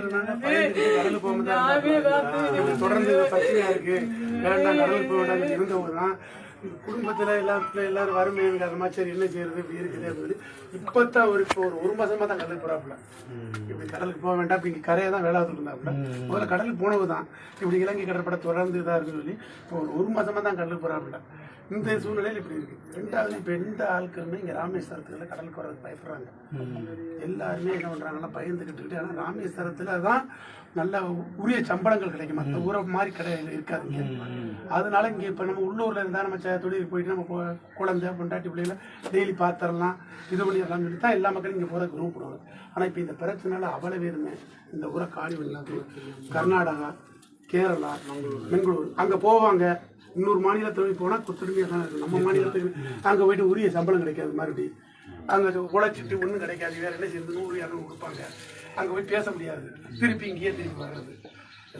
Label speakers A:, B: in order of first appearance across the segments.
A: கடலுக்கு இப்படி தொடர்ந்து பிரச்சனையா இருக்கு. வேண்டாம் கடலுக்கு போக வேண்டாம். இருந்தவங்க தான். குடும்பத்துல எல்லாத்துல எல்லாரும் வறுமை காரணமா சரி என்ன செய்யறது இப்படி இருக்குது அப்படின்னு இப்பதான் ஒரு இப்போ ஒரு ஒரு மாசமா தான் கடலுக்கு போறாப்புல. இப்படி கடலுக்கு போக வேண்டாம். இப்படி கரையை தான் வேலை இருந்தாப்புல. முதல்ல கடலுக்கு போனவு தான் இப்படி இலங்கை கடற்படை தொடர்ந்து இதா இருக்குன்னு சொல்லி இப்போ ஒரு ஒரு மாசமா தான் கடலுக்கு போறாப்புல. இந்த சூழ்நிலையில் இப்படி இருக்கு. ரெண்டாவது இப்போ எந்த ஆட்களுமே இங்க ராமேஸ்வரத்துல கடலுக்கு வர்றதுக்கு பயப்படுறாங்க. எல்லாருமே என்ன பண்றாங்கன்னா பயந்துகிட்டு ஆனா ராமேஸ்வரத்துல தான் நல்ல உரிய சம்பளங்கள் கிடைக்கும். மற்ற ஊரை மாதிரி கிடையாது இருக்காது இங்க. அதனால இங்க இப்ப நம்ம உள்ளூர்ல இருந்தா நம்ம தொழிலுக்கு போயிட்டு நம்ம குழந்தை பொண்டாட்டி பிள்ளைகளை டெய்லி பார்த்துடலாம் இது பண்ணிடலாம் சொல்லி தான் எல்லா மக்களும் இங்க போறதுக்கு விரும்பப்படுவாங்க. ஆனா இப்ப இந்த பிரச்சனைனால அவ்வளவு பேருமே இந்த ஊரை காலி பண்ணலாம் கர்நாடகா கேரளா பெங்களூர் அங்க போவாங்க. இன்னொரு மாநிலத்தில் போனால் போனா தான் இருக்கும். நம்ம மாநிலத்துக்கு அங்கே போயிட்டு உரிய சம்பளம் கிடைக்காது மறுபடியும் அங்கே உழைச்சிட்டு ஒன்றும் கிடைக்காது. வேற என்ன செய்யணும் நூறு இரநூறு கொடுப்பாங்க. அங்கே போய் பேச முடியாது. திருப்பி இங்கேயே திருப்பி வர்றது.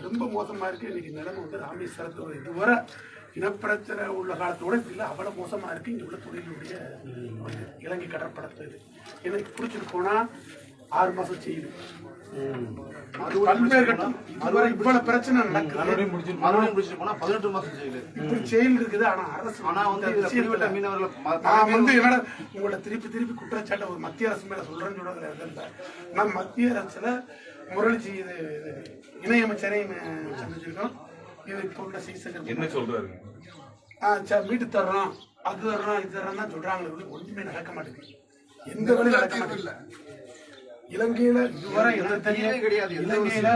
A: ரொம்ப மோசமாக இருக்குது இன்றைக்கி நிலைமை வந்து ராமேஸ்வரத்தோட இதுவரை இனப்பிரச்சனை உள்ள காலத்தோட இல்லை. அவ்வளோ மோசமாக இருக்குது இங்கே உள்ள தொழிலுடைய ஒரு இலங்கை கடற்படத்தை எனக்கு பிடிச்சிட்டு போனால் ஆறு மாதம் செய்யுது. இவ்வளவு பிரச்சனை நடக்குது.
B: மறுபடியும் முடிச்சுட்டு போனா பதினெட்டு மாசம் ஜெயிலு.
A: இப்படி செயல் இருக்குது. ஆனா அரசு
B: ஆனா வந்து பிடிபட்ட மீனவர்களை
A: நான் வந்து என்னோட உங்களை திருப்பி திருப்பி குற்றச்சாட்டை ஒரு மத்திய அரசு மேல சொல்றேன்னு சொல்றதுல இல்லை. நான் மத்திய அரசுல முரளிஜி இது இது இணையமைச்சரையும் சந்திச்சிருக்கோம். இது இப்போ உள்ள சீசன்
C: என்ன சொல்றாரு?
A: வீட்டு தர்றோம். அது தர்றோம் இது தர்றோம் தான் சொல்றாங்களே ஒண்ணுமே நடக்க மாட்டேங்குது. எந்த வேலையும் நடக்க மாட்டேங்குது. இலங்கையில இதுவரை
B: தீர்வே கிடையாது.
A: இலங்கையில.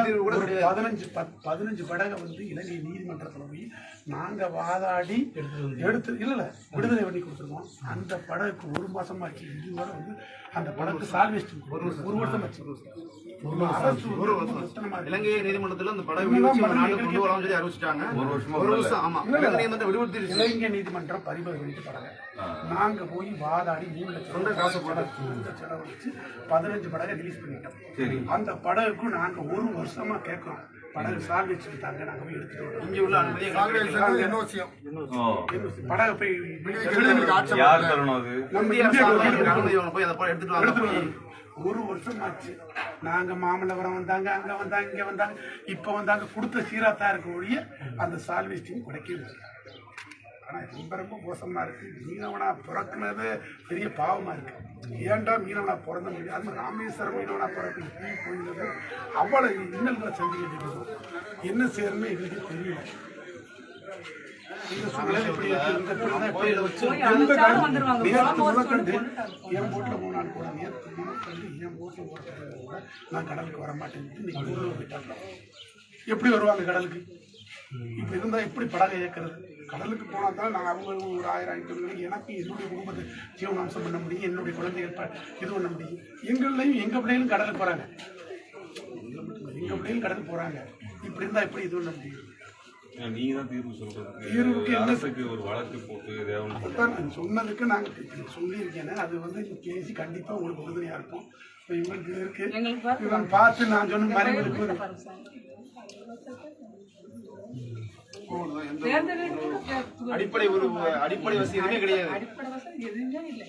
A: பதினஞ்சு பத்- பதினஞ்சு படகை வந்து இலங்கை நீதிமன்றத்துல போய் நாங்க வாதாடி எடுத்து இல்ல இல்ல விடுதலை பண்ணி கொடுத்துருக்கோம். அந்த படகுக்கு ஒரு மாசமா ஆச்சு. இதுவரை வந்து அந்த படகு சால்வேஸ்ட் ஒரு ஒரு வருஷம் ஆச்சு. அரசு ஒரு வருஷம்
B: இலங்கை நீதிமன்றத்துல அந்த சொல்லி அறிவிச்சிட்டாங்க.
C: ஒரு வருஷமா
B: ஆமா. இலங்கை நீதிமன்றம்
A: பறிமுதல் பண்ணிட்டு படகு நாங்க போய் வாதாடி மூணு காசு படகு செலவழிச்சு பதினஞ்சு படகை ரிலீஸ் பண்ணிட்டோம்.
C: சரி.
A: அந்த படகுக்கும் நாங்க ஒரு வருஷமா கேட்கிறோம். படகு சால்வேஜ் தாங்க நாங்க போய் எடுத்துட்டு
B: இங்க உள்ள
A: படகு போய்
B: எடுத்துட்டு.
A: ஒரு வருஷம் ஆச்சு நாங்க மாமல்லபுரம் வந்தாங்க அங்க வந்தாங்க இங்க வந்தாங்க. இப்ப வந்தாங்க கொடுத்த சீராத்தா இருக்க ஒழிய அந்த சால்வேஸ்டிங் கிடைக்கவே இல்லை. ஆனா ரொம்ப ரொம்ப மோசமா இருக்கு. மீனவனா பிறக்குனது பெரிய பாவமா இருக்கு. ஏன்டா மீனவனா பிறந்த முடியும் அது மாதிரி ராமேஸ்வரம் மீனவனா பிறக்கு போயிருந்தது அவ்வளவு இன்னல்களை சந்திக்கிட்டு இருக்கோம். என்ன செய்யணும்னு எங்களுக்கு தெரியல. இப்படி இப்படி என் போட்ல மூணு நாள் கூட நேற்று முதற்கொண்டு என் கூட நான் கடலுக்கு வர இன்னைக்கு போயிட்டாங்க. எப்படி வருவாங்க கடலுக்கு? இப்ப இருந்தா எப்படி படகை இயக்குறது? கடலுக்கு போனா தான் நான் அவங்க ஒரு ஆயிரம் ஆயிரத்தி ஐநூறு எனக்கு என்னுடைய குடும்பத்தை ஜீவனாம்சம் பண்ண முடியும் என்னுடைய குழந்தைகள் இது பண்ண முடியும். எங்களையும் எங்க பிள்ளைகளும் கடலுக்கு போறாங்க. எங்க பிள்ளைகளும் கடலுக்கு போறாங்க. இப்படி இருந்தா எப்படி இது பண்ண முடியும்?
C: நீங்க தான் தீர்வு சொல்றது.
A: தீர்வுக்கு என்ன
C: அரசுக்கு ஒரு வழக்கு போட்டு
A: நான் சொன்னதுக்கு நாங்கள் இப்படி சொல்லியிருக்கேன். அது வந்து பேசி கண்டிப்பாக உங்களுக்கு உறுதுணையாக இருக்கும். இவங்களுக்கு இருக்கு. பார்த்து நான் சொன்ன மாதிரி
B: அடிப்படை ஒரு அடிப்படை வசதி எதுவுமே கிடையாது
D: அடிப்படை வசதி எதுவுமே இல்லை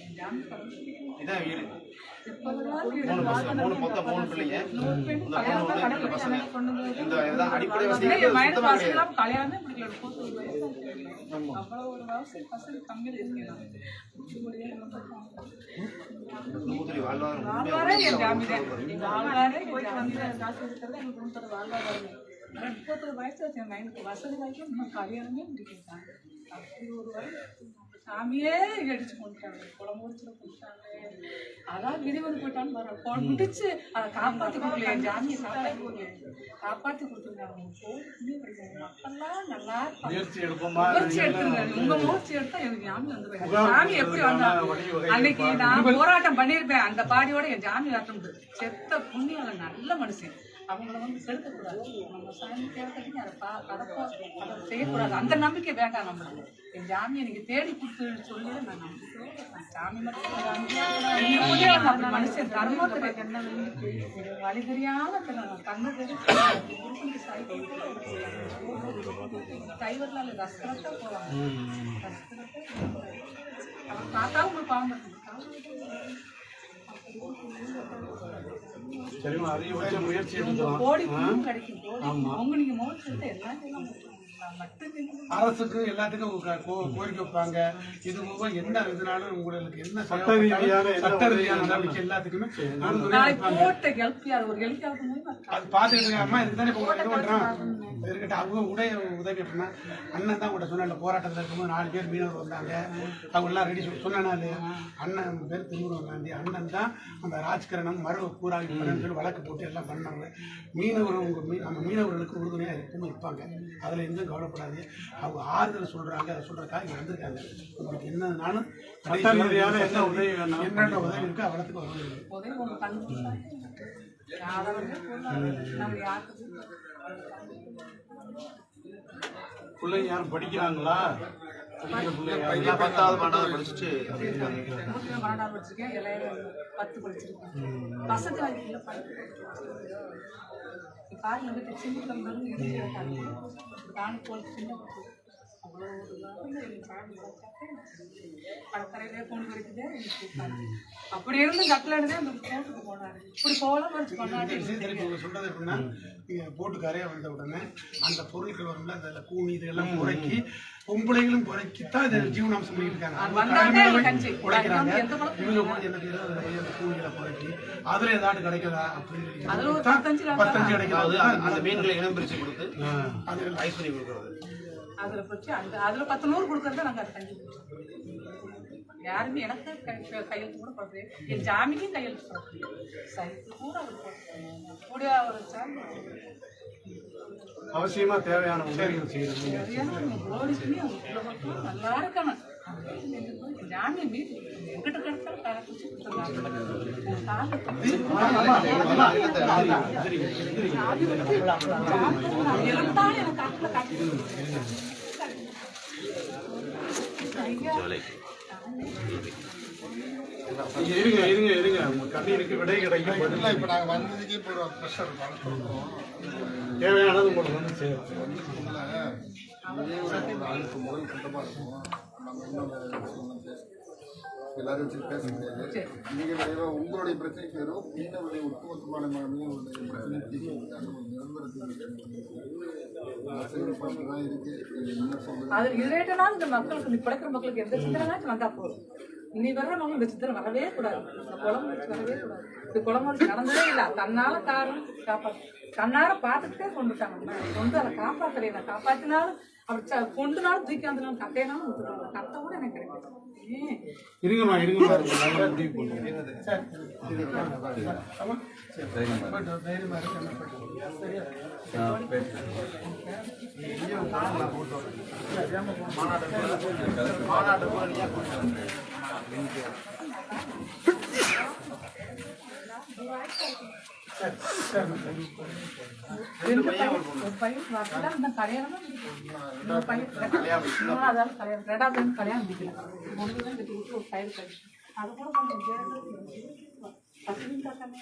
B: இதான் வீடு மூணு பசங்க மூணு மொத்தம் மூணு பிள்ளைங்க இந்த பொண்ணு பசங்க இதான் அடிப்படை வசதி
D: இல்லை, என் மகனுக்கு
B: சுத்தமா
D: வசதி
B: கிடையாது
D: இல்லாம கல்யாணமே பிடிக்கல. ஒரு முப்பது வயசு ஆகுது. அவ்வளவு ஒரு வசதி வசதி கம்மியில இருக்கேன் நான். இப்படியே நம்ம பார்ப்போம்.
B: நூத்தி வாழ்வாதாரம்
D: வாழ்வாரே என் ஜாமி தான். வாழ்வாரே போயிட்டு வந்து காசு எடுக்கிறது எனக்கு கொடுத்தது வாழ்வாதாரமே. முப்பத்தொரு வயசு என் மகனுக்கு. வசதி வாய்ப்பு நம்ம கல்யாணமே முடிக்கலாம் அப்படி ஒரு வயசு சாமியே அடிச்சு கொண்டுட்டாங்க குளம் முடிச்சுல கொண்டுட்டாங்க அதான் கிரிவன் போயிட்டான்னு வர முடிச்சு அதை காப்பாத்தி கொடுக்கல ஜாமியை காப்பாத்தி கொடுக்கல போய் படிக்காங்க மக்கள்லாம் நல்லா
A: முயற்சி எடுப்போமா?
D: முயற்சி எடுத்துங்க உங்க முயற்சி எடுத்தா எனக்கு ஜாமி வந்துருவேன் ஜாமி எப்படி வந்தா? அன்னைக்கு நான் போராட்டம் பண்ணியிருப்பேன். அந்த பாடியோட என் ஜாமி வரட்டும் செத்த புண்ணியம் நல்ல மனுஷன். அவங்கள வந்து செலுத்தக்கூடாது. நம்ம சாமி கேட்கறதுக்கு அதை பா அதை அதை செய்யக்கூடாது. அந்த நம்பிக்கை வேண்டாம் நம்மளுக்கு. என் ஜாமியை எனக்கு தேடி கொடுத்து சொல்லி நான் நம்பிக்கை சாமி மட்டும் இல்ல, மனுஷன் தர்மத்தில் என்ன வேணும். வழி தெரியாத கண்ணு தெரியும் டைவர்லால ரஸ்கரத்தா போவாங்க அவன் பார்த்தா உங்களுக்கு பாவம்
A: சரிம்மா அதிகபட்ச முயற்சி. அரசுக்கு எல்லாத்துக்கும் கோரிக்கை வைப்பாங்க. இது போக என்ன இதனாலும் உங்களுக்கு என்ன
E: சட்ட ரீதியான என்ன
A: சட்ட ரீதியான நடவடிக்கை எல்லாத்துக்குமே அது பார்த்துக்கிட்டு அம்மா இதுக்கு தானே பண்ணுறான் இருக்கட்டும். அவங்க உடைய உதவி எப்படின்னா அண்ணன் தான் கூட சொன்ன போராட்டத்தில் இருக்கும்போது நாலு பேர் மீனவர் வந்தாங்க. அவங்க எல்லாம் ரெடி சொல்லி சொன்னாலே அண்ணன் பேர் திருமுருகன் காந்தி அண்ணன் தான் அந்த ராஜ்கரணம் மறு கூறாகி பண்ணணும்னு சொல்லி வழக்கு போட்டு எல்லாம் பண்ணாங்க. மீனவர் உங்க மீ நம்ம மீனவர்களுக்கு உறுதுணையாக எப்பவுமே இருப்பாங்க. அதில் எதுவும் கவலைப்படாது அவங்க ஆறுதல் சொல்கிறாங்க அதை சொல்கிறக்காக இங்கே வந்திருக்காங்க. உங்களுக்கு என்னன்னாலும்
E: என்ன உதவி?
A: என்னென்ன உதவி இருக்கோ அவ்வளோத்துக்கு உதவி
E: பிள்ளைங்க யாரும் படிக்கிறாங்களா? படிக்கிற
B: பத்தாவது பன்னெண்டாவது படிச்சுட்டு
D: பன்னெண்டாவது படிச்சிருக்கேன் பத்து படிச்சிருக்கேன். வசதி சின்ன அவ்வளோ கடற்கரையிலே. அப்படி இருந்து கட்டலடுதே அந்த போட்டுக்கு போனாரு. இப்படி போல படிச்சு கொண்டாடி
A: சொல்றது எப்படின்னா நீங்க போட்டு கரையா வந்த உடனே அந்த பொருட்கள் வரும்ல அந்த கூனி இதெல்லாம் பொம்பளைகளும் குறைக்கி தான் இதை ஜீவனாம்சம்
D: கஞ்சி.
A: உழைக்கிறாங்க இவங்க போய் எனக்கு ஏதாவது கூலிகளை குறைக்கி அதுல ஏதாவது கிடைக்குதா அப்படின்னு
D: அதுல பத்தஞ்சு
A: கிடைக்காது?
B: அந்த- மீன்களை இனம் பிரிச்சு கொடுத்து
A: அது
B: ஐஸ் பண்ணி கொடுக்குறது.
D: அதுல பற்றி அந்த அதுல பத்து நூறு கொடுக்கறத நாங்க அதை கஞ்சி குடிச்சோம். யாருமே எனக்கு கையெழுத்து கூட போடுறது என் ஜாமிக்கும் கையெழுத்து போடுறது சைக்கிள் கூட அவர் போடுறது கூட ஒரு சாமி
E: அவசியமா தேவையான உதவிகள் செய்யணும்
D: அவங்க நல்லா இருக்கணும் வீட்டு எங்கிட்ட கிடைச்சாலும் காலை குடிச்சு கொடுத்துருந்தாங்க எலும்பாலும் எனக்கு காட்டுல காட்டி
E: இருங்க இருங்க இருங்க. உங்க கண்ணீருக்கு விடை கிடைக்கும்.
F: இல்லை இப்போ நாங்கள் வந்ததுக்கே இப்போ ஒரு ப்ரெஷர்
E: தேவையானது உங்களுக்கு வந்து சேரும்.
F: முதல் கட்டமாக இருக்கும். நம்ம இன்னும் எல்லாரும் வச்சு பேச முடியாது மிக விரைவாக உங்களுடைய பிரச்சனைக்கு வரும் மீனவருடைய ஒட்டுமொத்தமான மீனவருடைய பிரச்சனை தீர்க்கிறதுக்கான ஒரு நிரந்தர தீர்வு பார்த்து தான் இருக்கு. என்ன சொல்றது
D: அது ரிலேட்டடான இந்த மக்களுக்கு எந்த சிந்தனைனாச்சும் வந்தா போதும். இனி வர்ற நம்ம இந்த சிந்தனை வரவே கூடாது. இந்த குளம் வரவே கூடாது. இந்த குளம் நடந்ததே இல்லை. தன்னால காரணம் காப்பாற்று தன்னால பார்த்துக்கிட்டே கொண்டுட்டாங்க கொண்டு அதை காப்பாத்தலையில காப்பாத்தினாலும் அப்படி ச- கொண்டுனாலும் தூக்கி கட்டையினாலும் விட்டுருவாங்க கட்டை கூட எனக்கு
E: இருங்கம்மா இருங்கம்மா முடிவு பண்ணுவோம்
A: தைரியமா இருக்கு சரியா
D: ரெண்டு பையன் ஒரு பையன் வரல இந்த கல்யாணம் இன்னொரு பையன் மூணாவது கல்யாணம் ரெண்டாவது பையன் கல்யாணம் முடிக்கல மூணு தான் கட்டி விட்டு ஒரு பையன் கட்டி அது கூட கொஞ்சம் பத்து நிமிஷம் தானே.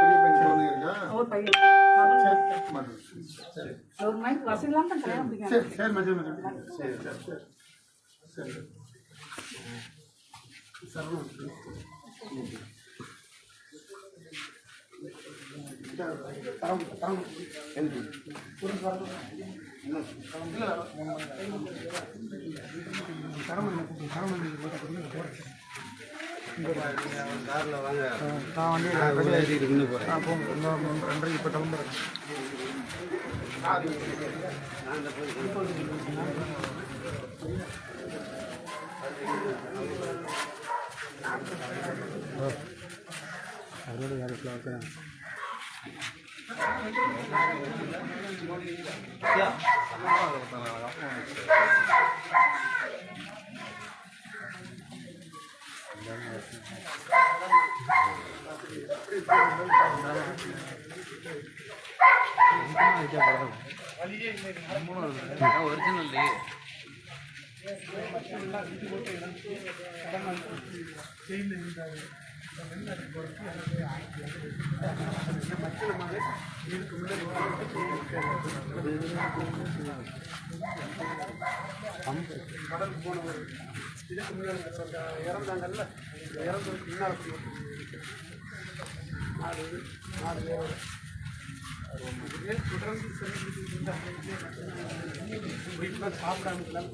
F: பெரிய பையன் குழந்தை இருக்கா
D: ஒரு பையன்
F: மாட்டேன் சரி
D: ஒரு மைண்ட் வசதி இல்லாம தான் கல்யாணம் முடிக்கல
A: சரி சரி மச்சான் மச்சான் சரி சரி சரி சரி நன்றி இப்போ கிளம்புறேன் அதோட வேறு ஒரிஜினல் செயின் கடல் போனவர் இதுக்கு முன்னாடி இறந்தாங்கல்ல இந்த இறந்ததுக்கு நாலு நாலு பேர் தொடர்ந்து சாப்பிடாமல்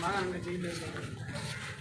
A: நான் அங்கே ஜெயிலில் இருக்கேன்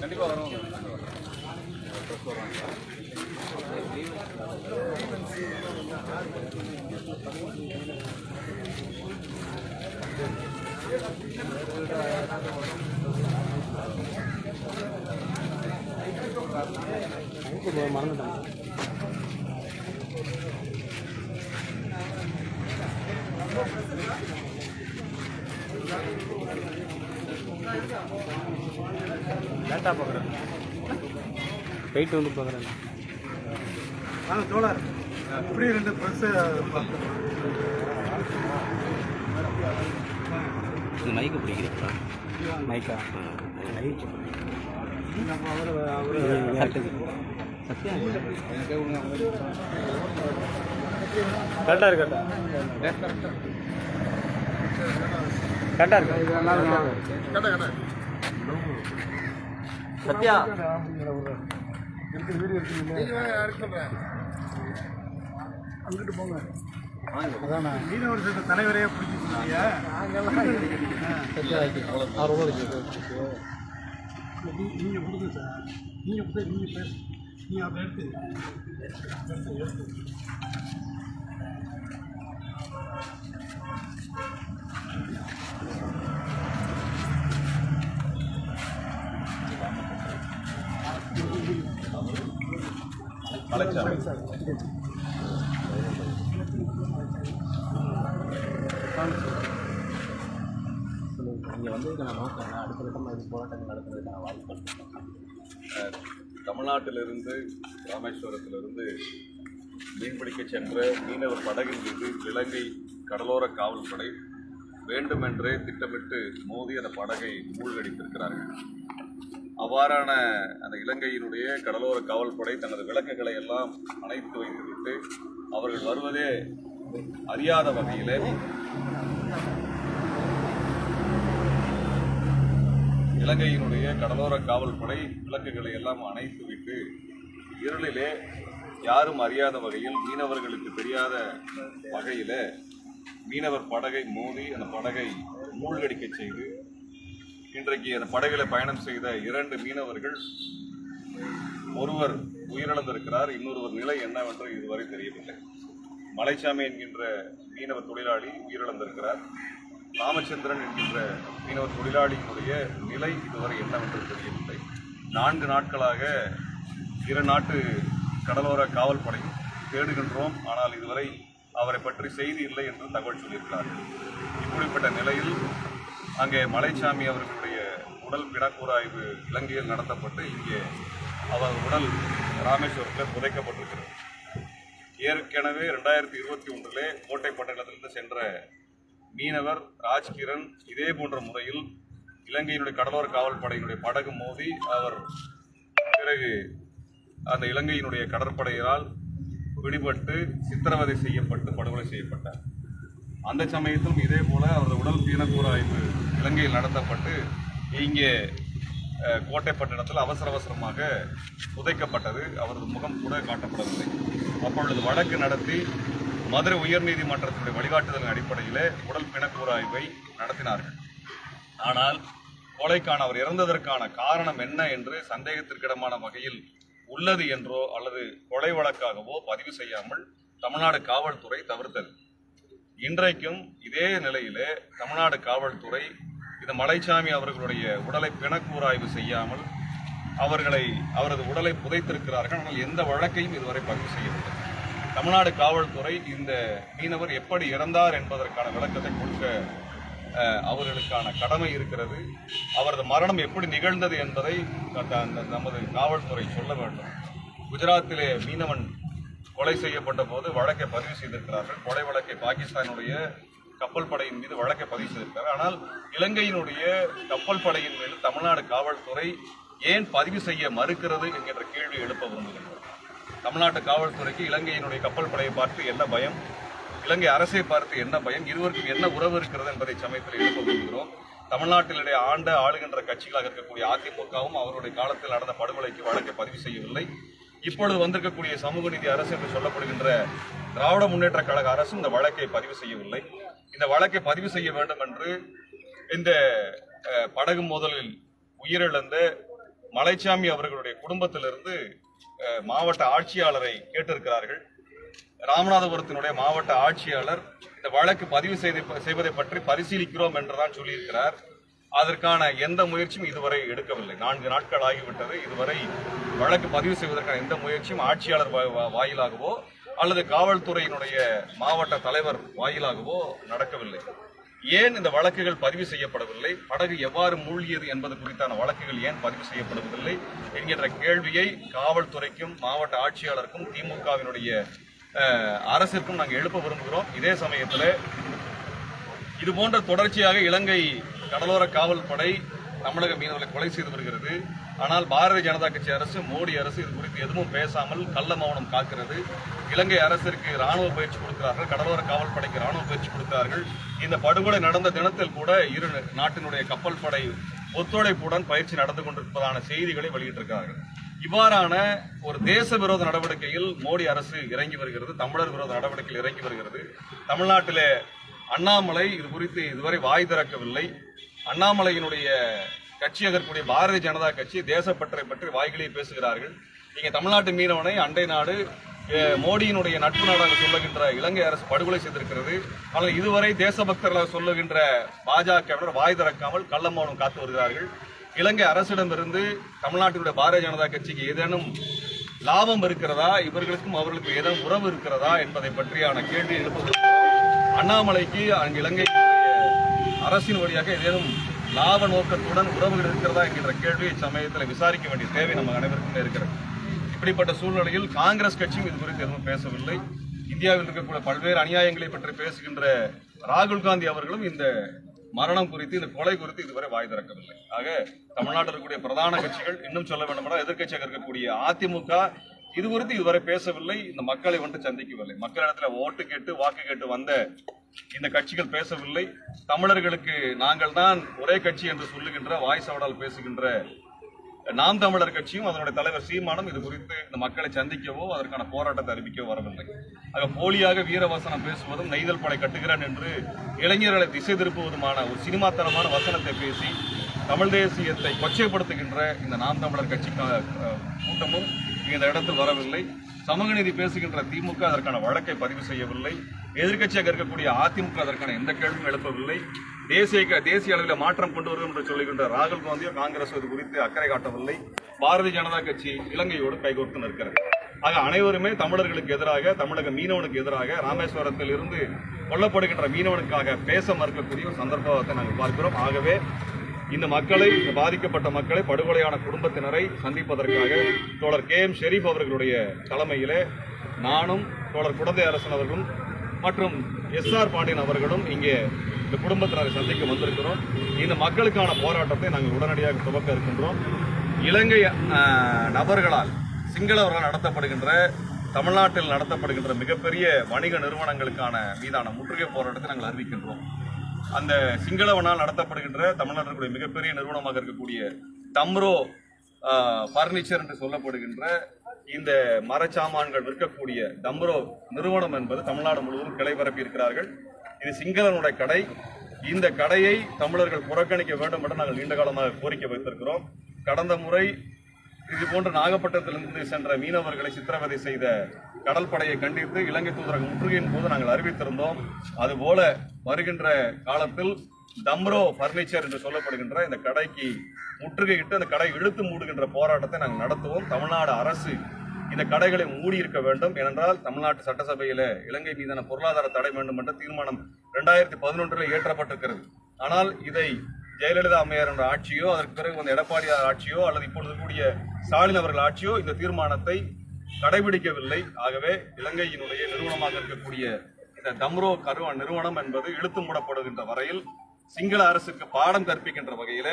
B: கண்டிப்பா வரும்.
E: போயிட்டு வந்து பார்க்குறேன்
A: வாங்க தோழர். இப்படி ரெண்டு பஸ்ஸு
G: இந்த மைக்கு பிடிக்கிறீங்களா?
E: மைக்கா கரெக்டாக இருக்கட்டா கரெக்டாக இருக்கா?
F: கேட்ட கேட்ட
G: சத்யா.
F: யாருக்கு
A: அங்கிட்டு போங்க. மீனவர் சங்க தலைவரையே பிடிச்சிருக்கீங்க நீங்க கொடுங்க சார் நீங்க கொடுத்து நீங்க பேச நீங்க அதை எடுத்து எடுத்து எடுத்து
G: இங்கே வந்ததுக்கான நோக்கம் அடுத்த கட்டமாக இது போராட்டங்கள் நடத்துறதுக்கான வாய்ப்புகள்
C: தமிழ்நாட்டிலிருந்து ராமேஸ்வரத்திலிருந்து மீன்பிடிக்க சென்ற மீனவர் படகின் மீது இலங்கை கடலோர காவல்படை வேண்டுமென்றே திட்டமிட்டு மோதி அந்த படகை மூழ்கடித்திருக்கிறார்கள். அவ்வாறான அந்த இலங்கையினுடைய கடலோர காவல்படை தனது விளக்குகளை எல்லாம் அணைத்து வைத்துவிட்டு அவர்கள் வருவதே அறியாத வகையிலே இலங்கையினுடைய கடலோர காவல்படை விளக்குகளை எல்லாம் அணைத்துவிட்டு இருளிலே யாரும் அறியாத வகையில் மீனவர்களுக்கு தெரியாத வகையில் மீனவர் படகை மோதி அந்த படகை மூழ்கடிக்க செய்து இன்றைக்கு அந்த பயணம் செய்த இரண்டு மீனவர்கள் ஒருவர் உயிரிழந்திருக்கிறார் இன்னொருவர் நிலை என்னவென்று இதுவரை தெரியவில்லை. மலைச்சாமி என்கின்ற மீனவர் தொழிலாளி உயிரிழந்திருக்கிறார். ராமச்சந்திரன் என்கின்ற மீனவர் தொழிலாளியினுடைய நிலை இதுவரை என்னவென்று தெரியவில்லை. நான்கு நாட்களாக இரு நாட்டு கடலோர காவல்படை தேடுகின்றோம். ஆனால் இதுவரை அவரை பற்றி செய்தி இல்லை என்று தகவல் சொல்லியிருக்கிறார்கள். இப்படிப்பட்ட நிலையில் அங்கே மலைச்சாமி அவர்களுடைய உடல் பிணக்கூறாய்வு இலங்கையில் நடத்தப்பட்டு இங்கே அவர் உடல் ராமேஸ்வரத்தில் புதைக்கப்பட்டிருக்கிறது. ஏற்கனவே ரெண்டாயிரத்தி இருபத்தி ஒன்றிலே கோட்டை பட்டணத்திலிருந்து சென்ற மீனவர் ராஜ்கிரண் இதே போன்ற முறையில் இலங்கையினுடைய கடலோர காவல் படையினுடைய படகு மோதி அவர் பிறகு அந்த இலங்கையினுடைய கடற்படையினால் பிடிபட்டு சித்திரவதை செய்யப்பட்டு படுகொலை செய்யப்பட்டார். அந்த சமயத்திலும் இதே போல அவரது உடல் தீனக்கூறாய்வு இலங்கையில் நடத்தப்பட்டு இங்கே கோட்டைப்பட்டினத்தில் அவசர அவசரமாக புதைக்கப்பட்டது. அவரது முகம் கூட காட்டப்படவில்லை. அப்பொழுது வழக்கு நடத்தி மதுரை உயர்நீதிமன்றத்தினுடைய வழிகாட்டுதலின் அடிப்படையிலே உடல் பிணக்கூராய்வை நடத்தினார்கள். ஆனால் கொலைக்கான அவர் இறந்ததற்கான காரணம் என்ன என்று சந்தேகத்திற்கிடமான வகையில் உள்ளது என்றோ அல்லது கொலை வழக்காகவோ பதிவு செய்யாமல் தமிழ்நாடு காவல்துறை தவிர்த்தது. இன்றைக்கும் இதே நிலையிலே தமிழ்நாடு காவல்துறை இந்த மலைச்சாமி அவர்களுடைய உடலை பிணக்கூராய்வு செய்யாமல் அவர்களை அவரது உடலை புதைத்திருக்கிறார்கள். ஆனால் எந்த வழக்கையும் இதுவரை பதிவு செய்யவில்லை. தமிழ்நாடு காவல்துறை இந்த மீனவர் எப்படி இறந்தார் என்பதற்கான விளக்கத்தை கொடுக்க அவர்களுக்கான கடமை இருக்கிறது. அவரது மரணம் எப்படி நிகழ்ந்தது என்பதை அந்த நமது காவல்துறை சொல்ல வேண்டும். குஜராத்திலே மீனவன் கொலை செய்யப்பட்ட போது வழக்கை பதிவு செய்திருக்கிறார்கள். கொலை வழக்கை பாகிஸ்தானுடைய கப்பல் படையின் மீது வழக்கை பதிவு செய்திருக்கிறார். ஆனால் இலங்கையினுடைய கப்பல் படையின் மீது தமிழ்நாடு காவல்துறை ஏன் பதிவு செய்ய மறுக்கிறது என்கின்ற கேள்வி எழுப்ப விரும்புகின்றோம் தமிழ்நாட்டு காவல்துறைக்கு இலங்கையினுடைய கப்பல் படையை பார்த்து என்ன பயம்? இலங்கை அரசை பார்த்து என்ன பயம்? இருவருக்கும் என்ன உறவு இருக்கிறது என்பதை சமயத்தில் எழுப்ப விரும்புகிறோம். தமிழ்நாட்டினுடைய ஆண்ட ஆளுகின்ற கட்சிகளாக இருக்கக்கூடிய அதிமுகவும் அவருடைய காலத்தில் நடந்த படுகொலைக்கு வழக்கை பதிவு செய்யவில்லை. இப்பொழுது வந்திருக்கக்கூடிய சமூக நீதி அரசு என்று சொல்லப்படுகின்ற திராவிட முன்னேற்ற கழக அரசும் இந்த வழக்கை பதிவு செய்யவில்லை. இந்த வழக்கை பதிவு செய்ய வேண்டும் என்று இந்த படகு மோதலில் உயிரிழந்த மலைச்சாமி அவர்களுடைய குடும்பத்திலிருந்து அஹ், மாவட்ட ஆட்சியாளரை கேட்டிருக்கிறார்கள். ராமநாதபுரத்தினுடைய மாவட்ட ஆட்சியாளர் இந்த வழக்கு பதிவு செய்து செய்வதை பற்றி பரிசீலிக்கிறோம் என்றுதான் சொல்லியிருக்கிறார். அதற்கான எந்த முயற்சியும் இதுவரை எடுக்கவில்லை. நான்கு நாட்கள் ஆகிவிட்டது. இதுவரை வழக்கு பதிவு செய்வதற்கான எந்த முயற்சியும் ஆட்சியாளர் வா- வாயிலாகவோ அல்லது காவல்துறையினுடைய மாவட்ட தலைவர் வாயிலாகவோ நடக்கவில்லை. ஏன் இந்த வழக்குகள் பதிவு செய்யப்படவில்லை? படகு எவ்வாறு மூழ்கியது என்பது குறித்தான வழக்குகள் ஏன் பதிவு செய்யப்படுவதில்லை என்கின்ற கேள்வியை காவல்துறைக்கும் மாவட்ட ஆட்சியாளருக்கும் திமுகவினுடைய அரசிற்கும் நாங்கள் எழுப்ப விரும்புகிறோம். இதே சமயத்தில் இது போன்ற தொடர்ச்சியாக இலங்கை கடலோர காவல் படை தமிழக மீனவர்களை கொலை செய்து வருகிறது. ஆனால் பாரதிய ஜனதா கட்சி அரசு மோடி அரசு இது குறித்து எதுவும் பேசாமல் கள்ள மௌனம் காக்கிறது. இலங்கை அரசிற்கு ராணுவ பயிற்சி கொடுக்கிறார்கள் கடலோர காவல் படைக்கு ராணுவ பயிற்சி கொடுத்தார்கள் இந்த படுகொலை நடந்த தினத்தில் கூட இரு நாட்டினுடைய கப்பல் படை ஒத்துழைப்புடன் பயிற்சி நடந்து கொண்டிருப்பதான செய்திகளை வெளியிட்டிருக்கிறார்கள். இவ்வாறான ஒரு தேச விரோத நடவடிக்கையில் மோடி அரசு இறங்கி வருகிறது தமிழர் விரோத நடவடிக்கையில் இறங்கி வருகிறது. தமிழ்நாட்டிலே அண்ணாமலை இது குறித்து இதுவரை வாய் திறக்கவில்லை. அண்ணாமலையினுடைய கட்சியாக இருக்கக்கூடிய பாரதிய ஜனதா கட்சி தேசப்பற்றை பற்றி வாய்களே பேசுகிறார்கள். நீங்கள் தமிழ்நாட்டு மீனவனை அண்டை நாடு மோடியினுடைய நட்பு நாடாக சொல்லுகின்ற இலங்கை அரசு படுகொலை செய்திருக்கிறது. ஆனால் இதுவரை தேசபக்தர்களாக சொல்லுகின்ற பாஜகவினர் வாய் திறக்காமல் கள்ளமோனம் காத்து வருகிறார்கள். இலங்கை அரசிடமிருந்து தமிழ்நாட்டினுடைய பாரதிய ஜனதா கட்சிக்கு ஏதேனும் லாபம் இருக்கிறதா? இவர்களுக்கும் அவர்களுக்கும் ஏதேனும் உறவு இருக்கிறதா? என்பதை பற்றியான கேள்வி எழுப்பது அண்ணாமலைக்கு அங்கு இலங்கை அரசின் வழியாக ஏதேனும் லாப நோக்கத்துடன் உறவுகள் இருக்கிறதா என்கின்ற கேள்வி சமயத்தில் விசாரிக்க வேண்டிய தேவை நம்ம அனைவருக்குமே இருக்கிறது. இப்படிப்பட்ட சூழ்நிலையில் காங்கிரஸ் கட்சியும் இது குறித்து எதுவும் பேசவில்லை. இந்தியாவில் இருக்கக்கூடிய பல்வேறு அநியாயங்களை பற்றி பேசுகின்ற ராகுல் காந்தி அவர்களும் இந்த மரணம் குறித்து இந்த கொலை குறித்து இதுவரை வாய் திறக்கவில்லை. ஆக தமிழ்நாட்டில் இருக்கக்கூடிய பிரதான கட்சிகள் இன்னும் சொல்ல வேண்டுமென்றால் எதிர்கட்சியாக இருக்கக்கூடிய அதிமுக இது குறித்து இதுவரை பேசவில்லை. இந்த மக்களை வந்து சந்திக்கவில்லை. மக்களிடத்தில் ஓட்டு கேட்டு வாக்கு கேட்டு வந்த இந்த கட்சிகள் பேசவில்லை. தமிழர்களுக்கு நாங்கள் தான் ஒரே கட்சி என்று சொல்லுகின்ற வாய் சவடால் பேசுகின்ற நாம் தமிழர் கட்சியும் அதனுடைய தலைவர் சீமானும் இது குறித்து இந்த மக்களை சந்திக்கவோ அதற்கான போராட்டத்தை அறிவிக்கவோ வரவில்லை. ஆக போலியாக வீரவசனம் பேசுவதும் நெய்தல் படை கட்டுகிறான் என்று இளைஞர்களை திசை திருப்புவதுமான ஒரு சினிமாத்தனமான வசனத்தை பேசி தமிழ் தேசியத்தை கொச்சைப்படுத்துகின்ற இந்த நாம் தமிழர் கட்சி கூட்டமும் இந்த இடத்தில் வரவில்லை. சமூக நீதி பேசுகின்ற திமுக அதற்கான வழக்கை பதிவு செய்யவில்லை. எதிர்கட்சியாக இருக்கக்கூடிய அதிமுக அதற்கான எந்த கேள்வியும் எழுப்பவில்லை. தேசிய தேசிய அளவில் மாற்றம் கொண்டு வரும் என்று சொல்லுகின்ற ராகுல் காந்தியோ காங்கிரஸ் இது குறித்து அக்கறை காட்டவில்லை. பாரதிய ஜனதா கட்சி இலங்கையோடு கைகோர்த்து நிற்கிறது. ஆக அனைவருமே தமிழர்களுக்கு எதிராக தமிழக மீனவனுக்கு எதிராக ராமேஸ்வரத்தில் இருந்து கொல்லப்படுகின்ற மீனவனுக்காக பேச மறுக்கக்கூடிய ஒரு சந்தர்ப்பத்தை நாங்கள் பார்க்கிறோம். ஆகவே இந்த மக்களை இந்த பாதிக்கப்பட்ட மக்களை படுகொலையான குடும்பத்தினரை சந்திப்பதற்காக தோழர் கே எம் ஷெரீப் அவர்களுடைய தலைமையிலே நானும் தோழர் குடந்தை அரசன் அவர்களும் மற்றும் எஸ் ஆர் பாண்டியன் அவர்களும் இங்கே இந்த குடும்பத்தினரை சந்திக்க வந்திருக்கிறோம். இந்த மக்களுக்கான போராட்டத்தை நாங்கள் உடனடியாக துவக்க இருக்கின்றோம். இலங்கை நபர்களால் சிங்களவர்களால் நடத்தப்படுகின்ற தமிழ்நாட்டில் நடத்தப்படுகின்ற மிகப்பெரிய வணிக நிறுவனங்களுக்கான மீதான முற்றுகை போராட்டத்தை நாங்கள் அறிவிக்கின்றோம். அந்த சிங்களவனால் நடத்தப்படுகின்ற தமிழ்நாட்டினுடைய மிகப்பெரிய நிறுவனமாக இருக்கக்கூடிய தம்ரோ பர்னிச்சர் என்று சொல்லப்படுகின்ற இந்த மரச்சாமான்கள் விற்கக்கூடிய தம்ரோ நிறுவனம் என்பது தமிழ்நாடு முழுவதும் கிளை பரப்பி இருக்கிறார்கள். இது சிங்களனுடைய கடை. இந்த கடையை தமிழர்கள் புறக்கணிக்க வேண்டும் என்று நாங்கள் நீண்ட காலமாக கோரிக்கை வைத்திருக்கிறோம். கடந்த முறை இது போன்ற நாகப்பட்டினத்திலிருந்து சென்ற மீனவர்களை சித்திரவதை செய்த கடற்படையை கண்டித்து இலங்கை தூதரக முற்றுகையின் போது நாங்கள் அறிவித்திருந்தோம். அதுபோல வருகின்ற காலத்தில் தம்ரோ பர்னிச்சர் என்று சொல்லப்படுகின்ற இந்த கடைக்கு முற்றுகையிட்டு அந்த கடை இழுத்து மூடுகின்ற போராட்டத்தை நாங்கள் நடத்துவோம். தமிழ்நாடு அரசு இந்த கடைகளை மூடி இருக்க வேண்டும். ஏனென்றால் தமிழ்நாட்டு சட்டசபையில் இலங்கை மீதான பொருளாதார தடை வேண்டும் என்ற தீர்மானம் ரெண்டாயிரத்தி பதினொன்றில் இயற்றப்பட்டிருக்கிறது. ஆனால் இதை ஜெயலலிதா அம்மையார் என்ற ஆட்சியோ அதற்கு பிறகு வந்த எடப்பாடியார் ஆட்சியோ அல்லது இப்பொழுது கூடிய ஸ்டாலின் அவர்கள் ஆட்சியோ இந்த தீர்மானத்தை கடைபிடிக்கவில்லை. ஆகவே இலங்கையினுடைய நிறுவனமாக இருக்கக்கூடிய இந்த தம்ரோ கருவ நிறுவனம் என்பது இழுத்து மூடப்படுகின்ற வரையில் சிங்கள அரசுக்கு பாடம் கற்பிக்கின்ற வகையில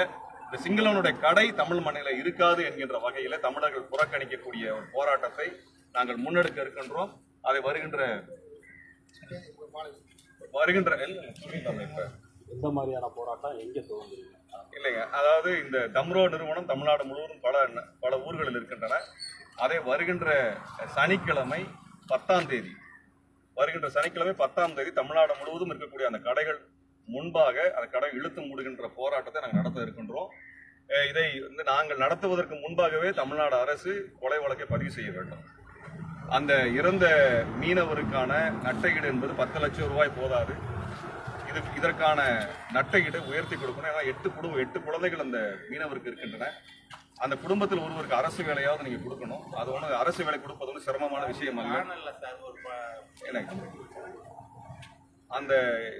C: இந்த சிங்களனுடைய கடை தமிழ் மண்ணில இருக்காது என்கின்ற வகையில தமிழர்கள் புறக்கணிக்கக்கூடிய ஒரு போராட்டத்தை நாங்கள் முன்னெடுக்க இருக்கின்றோம். அதை வருகின்ற வருகின்ற
G: எந்த மாதிரியான போராட்டம் எங்கே துவங்குறீங்க?
C: இல்லைங்க. அதாவது இந்த தம்ரோ நிறுவனம் தமிழ்நாடு முழுவதும் பல பல ஊர்களில் இருக்கின்றன. அதே வருகின்ற சனிக்கிழமை பத்தாம் தேதி வருகின்ற சனிக்கிழமை பத்தாம் தேதி தமிழ்நாடு முழுவதும் இருக்கக்கூடிய அந்த கடைகள் முன்பாக அந்த கடை இழுத்து மூடுகின்ற போராட்டத்தை நாங்கள் நடத்த இருக்கின்றோம். இதை வந்து நாங்கள் நடத்துவதற்கு முன்பாகவே தமிழ்நாடு அரசு கொலை வழக்கை பதிவு செய்ய வேண்டும். அந்த இறந்த மீனவருக்கான நட்டையீடு என்பது பத்து லட்சம் ரூபாய் போதாது. இது இதற்கான நட்டையீடு உயர்த்தி கொடுக்கணும். ஏன்னா எட்டு குடும்பம் எட்டு குழந்தைகள் அந்த மீனவருக்கு இருக்கின்றன. அந்த குடும்பத்தில் ஒருவருக்கு அரசு வேலையாவது நீங்க கொடுக்கணும். அது ஒன்று அரசு வேலை கொடுப்பது ஒன்றும் சிரமமான விஷயம் அல்ல. அந்த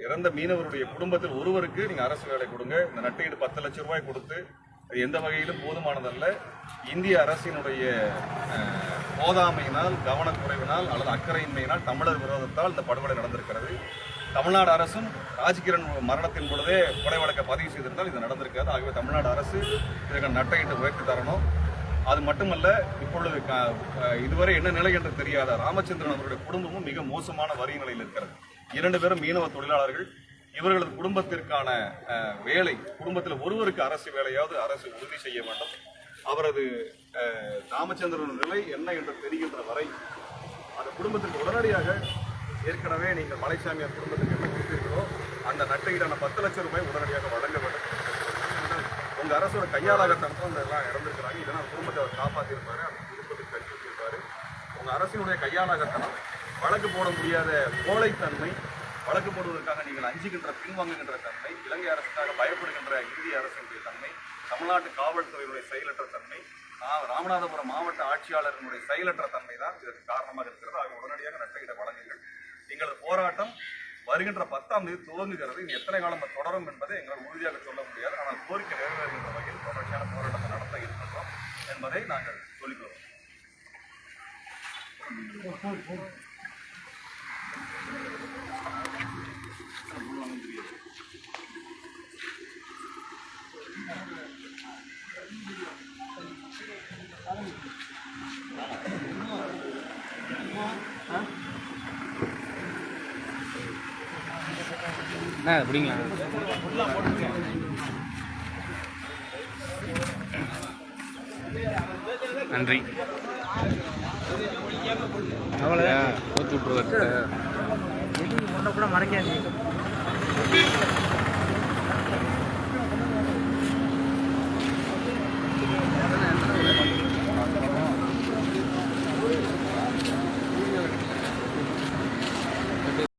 C: இறந்த மீனவருடைய குடும்பத்தில் ஒருவருக்கு நீங்க அரசு வேலை கொடுங்க. இந்த நட்டையீடு பத்து லட்சம் ரூபாய் கொடுத்து அது எந்த வகையிலும் போதுமானதல்ல. இந்திய அரசினுடைய போதாமையினால் கவனக்குறைவினால் அல்லது அக்கறையின்மையினால் தமிழர் விரோதத்தால் இந்த படுகொலை நடந்திருக்கிறது. தமிழ்நாடு அரசும் ராஜ்கிரண் மரணத்தின் பொழுதே கொலை வழக்கை பதிவு செய்திருந்தால் இது நடந்திருக்காது. ஆகவே தமிழ்நாடு அரசு இதற்கான நட்டையிட்டு உயர்த்தி தரணும். அது மட்டுமல்ல இப்பொழுது க- இதுவரை என்ன நிலை என்று தெரியாத ராமச்சந்திரன் அவருடைய குடும்பமும் மிக மோசமான வரி நிலையில் இருக்கிறது. இரண்டு பேரும் மீனவ தொழிலாளர்கள். இவர்களது குடும்பத்திற்கான வேலை குடும்பத்தில் ஒருவருக்கு அரசு வேலையாவது அரசு உறுதி செய்ய வேண்டும். அவரது ராமச்சந்திரன் நிலை என்ன என்று தெரிகின்ற வரை அந்த குடும்பத்திற்கு உடனடியாக ஏற்கனவே நீங்கள் மலைசாமியார் குடும்பத்துக்கு என்ன கொடுத்தீர்களோ அந்த நட்டையீடான பத்து லட்சம் ரூபாய் உடனடியாக வழங்க வேண்டும். உங்கள் அரசோட கையாளாகத்தனத்தை அந்த எல்லாம் இறந்துருக்கிறாங்க. இல்லைன்னா குடும்பத்தை அவர் காப்பாற்றிருப்பாரு அந்த குடும்பத்துக்கு கட்டி வச்சிருப்பாரு. உங்கள் அரசினுடைய கையாளாகத்தனம் வழக்கு போட முடியாத கோழைத்தன்மை வழக்கு போடுவதற்காக நீங்கள் அஞ்சுகின்ற பின்வாங்குகின்ற தன்மை இலங்கை அரசுக்காக பயப்படுகின்ற இந்திய அரசினுடைய தன்மை தமிழ்நாட்டு காவல்துறையினுடைய செயலற்ற தன்மை ராமநாதபுரம் மாவட்ட ஆட்சியாளரினுடைய செயலற்ற தன்மை தான் இதற்கு காரணமாக இருக்கிறது. ஆக உடனடியாக நட்டையிட வழங்குகிறது எங்களது போராட்டம் வருகின்ற பத்தாம் தேதி துவங்குகிறது. இது எத்தனை காலம் தொடரும் என்பதை எங்களால் உறுதியாக சொல்ல முடியாது. ஆனால் கோரிக்கை நிறைவேறுகின்ற வகையில் தொடர்ச்சியான போராட்டத்தை நடத்த இருக்கின்றோம் என்பதை நாங்கள் சொல்லிக்கொள்வோம்
G: என்ன எப்படிங்களா நன்றி. அவ்வளோ
D: ஒன்றை கூட மறைக்காது